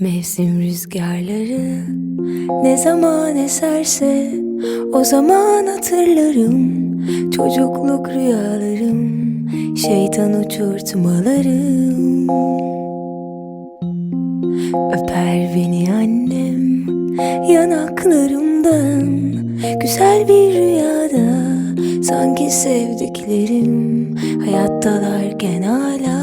Mevsim rüzgarları ne zaman eserse o zaman hatırlarım. Çocukluk rüyalarım şeytan uçurtmalarım. Öper beni annem yanaklarımdan. Güzel bir rüyada sanki sevdiklerim hayattalarken hala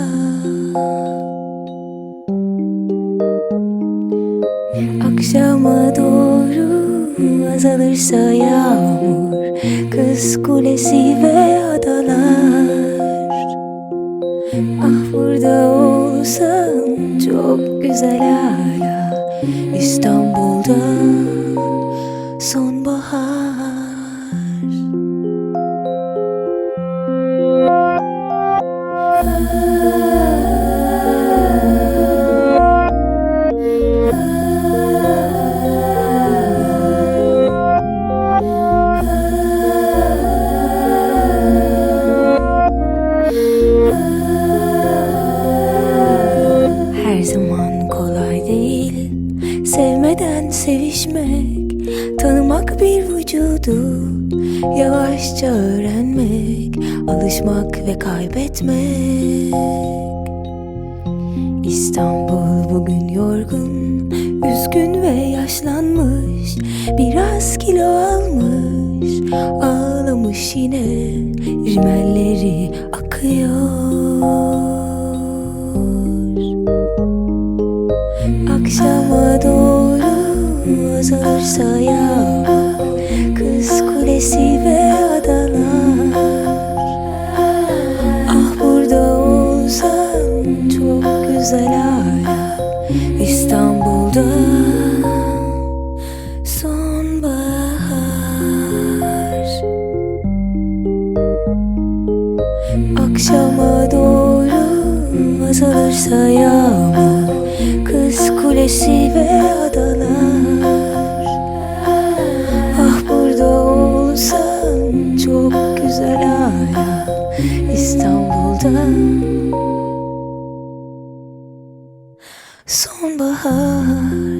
Akşama doğru azalırsa yağmur Kız kulesi ve adalar. Ah burada olsan çok güzel hala İstanbul'da sonbahar. Her kolay değil. Sevmeden sevişmek Tanımak bir vücudu. Yavaşça öğrenmek Alışmak ve kaybetmek. İstanbul bugün yorgun Üzgün ve yaşlanmış. Biraz kilo almış Ağlamış yine. Rimelleri akıyor Akşama doğru azalırsa yağmur Kız kulesi ve adalar. Ah burada olsan çok güzel hala İstanbul'da sonbahar. Akşama doğru azalırsa yağmur Kız kulesi ve adalar. Ah burada olsan çok güzel hala İstanbul'da Sonbahar